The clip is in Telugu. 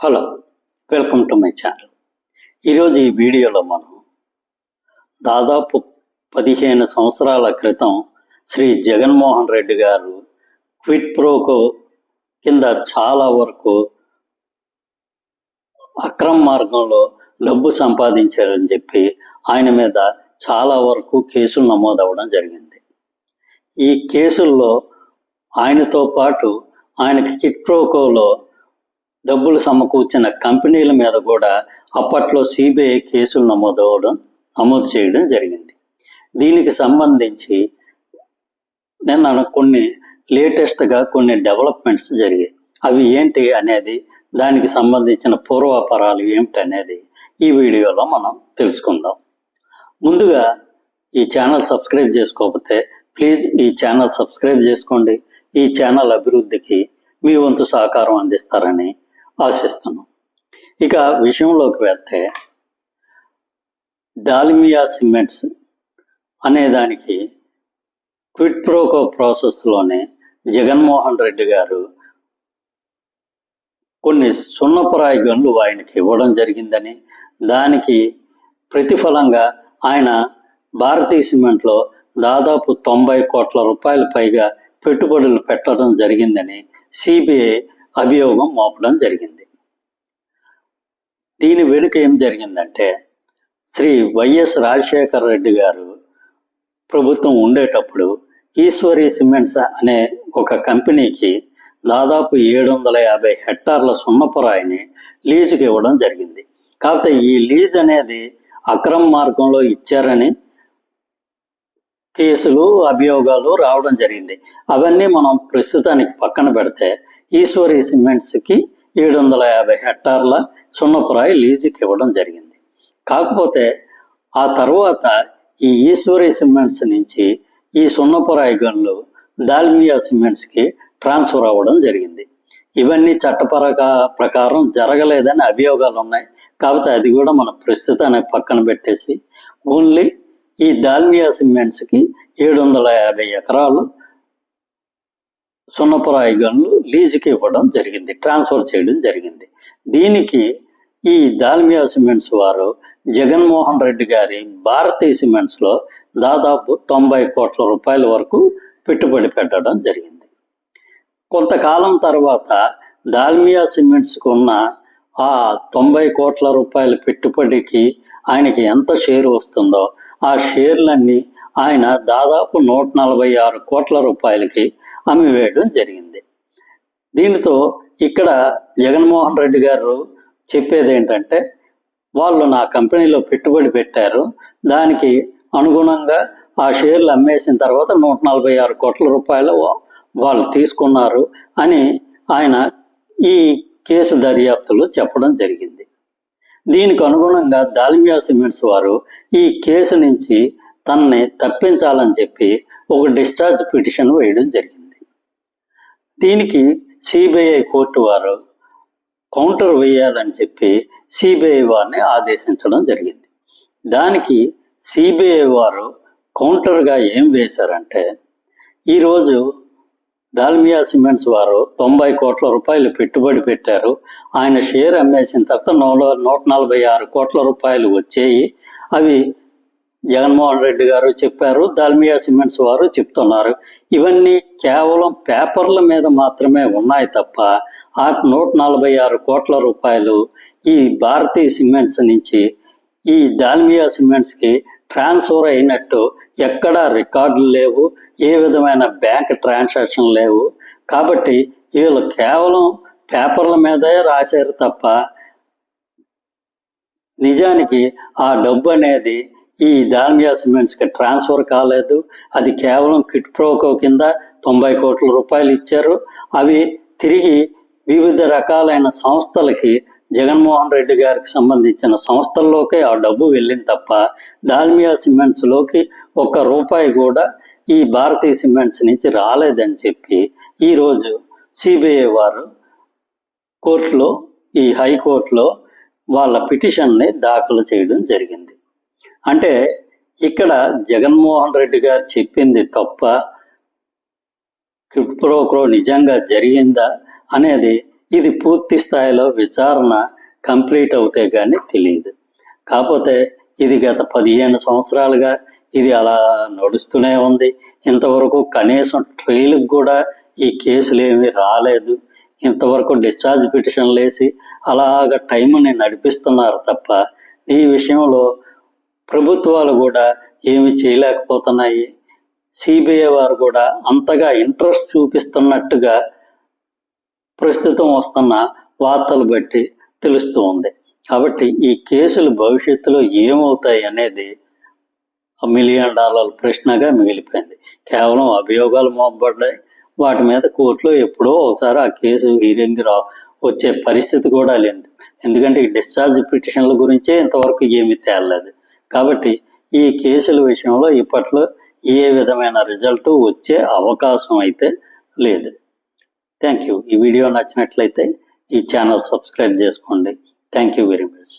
Hello welcome to my channel. ఈరోజు ఈ వీడియోలో మనం దాదాపు పదిహేను సంవత్సరాల క్రితం శ్రీ జగన్మోహన్ రెడ్డి గారు క్విట్ ప్రోకో కింద చాలా వరకు అక్రమ మార్గంలో డబ్బు సంపాదించారని చెప్పి ఆయన మీద చాలా వరకు కేసులు నమోదవడం జరిగింది. ఈ కేసుల్లో ఆయనతో పాటు ఆయనకి కిట్ ప్రోకోలో డబ్బులు సమకూర్చిన కంపెనీల మీద కూడా అప్పట్లో సిబిఐ కేసులు నమోదవడం నమోదు చేయడం జరిగింది. దీనికి సంబంధించి నిన్న కొన్ని లేటెస్ట్గా కొన్ని డెవలప్మెంట్స్ జరిగాయి. అవి ఏంటి అనేది దానికి సంబంధించిన పూర్వాపరాలు ఏమిటి అనేది ఈ వీడియోలో మనం తెలుసుకుందాం. ముందుగా ఈ ఛానల్ సబ్స్క్రైబ్ చేసుకోకపోతే ప్లీజ్ ఈ ఛానల్ సబ్స్క్రైబ్ చేసుకోండి. ఈ ఛానల్ అభివృద్ధికి మీ వంతు సహకారం అందిస్తారని ఆశిస్తున్నాం. ఇక విషయంలోకి వెళ్తే దాల్మియా సిమెంట్స్ అనేదానికి క్విట్ ప్రోకో ప్రాసెస్లోనే జగన్మోహన్ రెడ్డి గారు కొన్ని సున్నపురాయి గన్లు ఆయనకి ఇవ్వడం జరిగిందని దానికి ప్రతిఫలంగా ఆయన భారతీయ సిమెంట్లో దాదాపు తొంభై కోట్ల రూపాయల పైగా పెట్టుబడులు పెట్టడం జరిగిందని సిబిఐ అభియోగం మోపడం జరిగింది. దీని వెనుక ఏం జరిగిందంటే శ్రీ వైఎస్ రాజశేఖర రెడ్డి గారు ప్రభుత్వం ఉండేటప్పుడు ఈశ్వరి సిమెంట్స్ అనే ఒక కంపెనీకి దాదాపు ఏడు వందల యాభై హెక్టార్ల సున్నపురాయిని లీజుకి ఇవ్వడం జరిగింది. కాకపోతే ఈ లీజ్ అనేది అక్రమ మార్గంలో ఇచ్చారని కేసులు అభియోగాలు రావడం జరిగింది. అవన్నీ మనం ప్రస్తుతానికి పక్కన పెడితే ఈశ్వరి సిమెంట్స్కి ఏడు వందల యాభై హెక్టార్ల సున్నపురాయి లీజుకి ఇవ్వడం జరిగింది. కాకపోతే ఆ తర్వాత ఈ ఈశ్వరి సిమెంట్స్ నుంచి ఈ సున్నపురాయి గన్లు దాల్మియా సిమెంట్స్కి ట్రాన్స్ఫర్ అవ్వడం జరిగింది. ఇవన్నీ చట్టపరక ప్రకారం జరగలేదని అభియోగాలు ఉన్నాయి కాకపోతే అది కూడా మన ప్రస్తుతానికి పక్కన పెట్టేసి ఓన్లీ ఈ దాల్మియా సిమెంట్స్కి ఏడు వందల యాభై ఎకరాలు సున్నపురాయి గన్లు లీజుకి ఇవ్వడం జరిగింది ట్రాన్స్ఫర్ చేయడం జరిగింది. దీనికి ఈ దాల్మియా సిమెంట్స్ వారు జగన్మోహన్ రెడ్డి గారి భారతీయ సిమెంట్స్లో దాదాపు తొంభై కోట్ల రూపాయల వరకు పెట్టుబడి పెట్టడం జరిగింది. కొంతకాలం తర్వాత దాల్మియా సిమెంట్స్కి ఉన్న ఆ తొంభై కోట్ల రూపాయల పెట్టుబడికి ఆయనకి ఎంత షేర్ వస్తుందో ఆ షేర్లన్నీ ఆయన దాదాపు నూట నలభై ఆరు కోట్ల రూపాయలకి అమ్మివేయడం జరిగింది. దీనితో ఇక్కడ జగన్మోహన్ రెడ్డి గారు చెప్పేది ఏంటంటే వాళ్ళు నా కంపెనీలో పెట్టుబడి పెట్టారు. దానికి అనుగుణంగా ఆ షేర్లు అమ్మేసిన తర్వాత నూట నలభై ఆరు కోట్ల రూపాయలు వాళ్ళు తీసుకున్నారు అని ఆయన ఈ కేసు దర్యాప్తులో చెప్పడం జరిగింది. దీనికి అనుగుణంగా దాల్మియా సిమెంట్స్ వారు ఈ కేసు నుంచి తనని తప్పించాలని చెప్పి ఒక డిశ్చార్జ్ పిటిషన్ వేయడం జరిగింది. దీనికి సిబిఐ కోర్టు వారు కౌంటర్ వేయాలని చెప్పి సిబిఐ వారిని ఆదేశించడం జరిగింది. దానికి సిబిఐ వారు కౌంటర్గా ఏం వేశారంటే ఈరోజు దాల్మియా సిమెంట్స్ వారు తొంభై కోట్ల రూపాయలు పెట్టుబడి పెట్టారు. ఆయన షేర్ అమ్మేసిన తర్వాత నూట నూట నలభై ఆరు కోట్ల రూపాయలు వచ్చాయి. అవి జగన్మోహన్ రెడ్డి గారు చెప్పారు దాల్మియా సిమెంట్స్ వారు చెప్తున్నారు. ఇవన్నీ కేవలం పేపర్ల మీద మాత్రమే ఉన్నాయి తప్ప ఆ నూట నలభై ఆరు కోట్ల రూపాయలు ఈ భారతీయ సిమెంట్స్ నుంచి ఈ దాల్మియా సిమెంట్స్కి ట్రాన్స్ఫర్ అయినట్టు ఎక్కడా రికార్డులు లేవు. ఏ విధమైన బ్యాంక్ ట్రాన్సాక్షన్ లేవు. కాబట్టి వీళ్ళు కేవలం పేపర్ల మీదే రాశారు తప్ప నిజానికి ఆ డబ్బు అనేది ఈ దాల్మియా సిమెంట్స్కి ట్రాన్స్ఫర్ కాలేదు. అది కేవలం కిట్ ప్రోకో కింద తొంభై కోట్ల రూపాయలు ఇచ్చారు. అవి తిరిగి వివిధ రకాలైన సంస్థలకి జగన్మోహన్ రెడ్డి గారికి సంబంధించిన సంస్థల్లోకే ఆ డబ్బు వెళ్ళింది తప్ప దాల్మియా సిమెంట్స్లోకి ఒక్క రూపాయి కూడా ఈ భారతీయ సిమెంట్స్ నుంచి రాలేదని చెప్పి ఈరోజు సిబిఐ వారు కోర్టులో ఈ హైకోర్టులో వాళ్ళ పిటిషన్ని దాఖలు చేయడం జరిగింది. అంటే ఇక్కడ జగన్మోహన్ రెడ్డి గారు చెప్పింది తప్ప క్రిప్ట్రోక్రో నిజంగా జరిగిందా అనేది ఇది పూర్తి స్థాయిలో విచారణ కంప్లీట్ అవుతే కానీ తెలియదు. కాకపోతే ఇది గత పదిహేను సంవత్సరాలుగా ఇది అలా నడుస్తూనే ఉంది. ఇంతవరకు కనీసం ట్రైల్కి కూడా ఈ కేసులు ఏమీ రాలేదు. ఇంతవరకు డిశ్చార్జ్ పిటిషన్లు వేసి అలాగ టైంని నడిపిస్తున్నారు తప్ప ఈ విషయంలో ప్రభుత్వాలు కూడా ఏమి చేయలేకపోతున్నాయి. సిబిఐ వారు కూడా అంతగా ఇంట్రెస్ట్ చూపిస్తున్నట్టుగా ప్రస్తుతం వస్తున్న వార్తలు బట్టి తెలుస్తూ ఉంది. కాబట్టి ఈ కేసులు భవిష్యత్తులో ఏమవుతాయి అనేది మిలియన్ డాలర్ల ప్రశ్నగా మిగిలిపోయింది. కేవలం అభియోగాలు మోపబడ్డాయి. వాటి మీద కోర్టులో ఎప్పుడో ఒకసారి ఆ కేసు హీరింగ్ రా వచ్చే పరిస్థితి కూడా లేదు ఎందుకంటే ఈ డిశ్చార్జ్ పిటిషన్ల గురించే ఇంతవరకు ఏమీ తేలలేదు. కాబట్టి ఈ కేసుల విషయంలో ఇప్పట్లో ఏ విధమైన రిజల్ట్ వచ్చే అవకాశం అయితే లేదు. Thank you. ఈ వీడియో నచ్చినట్లయితే ఈ ఛానల్ సబ్స్క్రైబ్ చేసుకోండి. Thank you very much.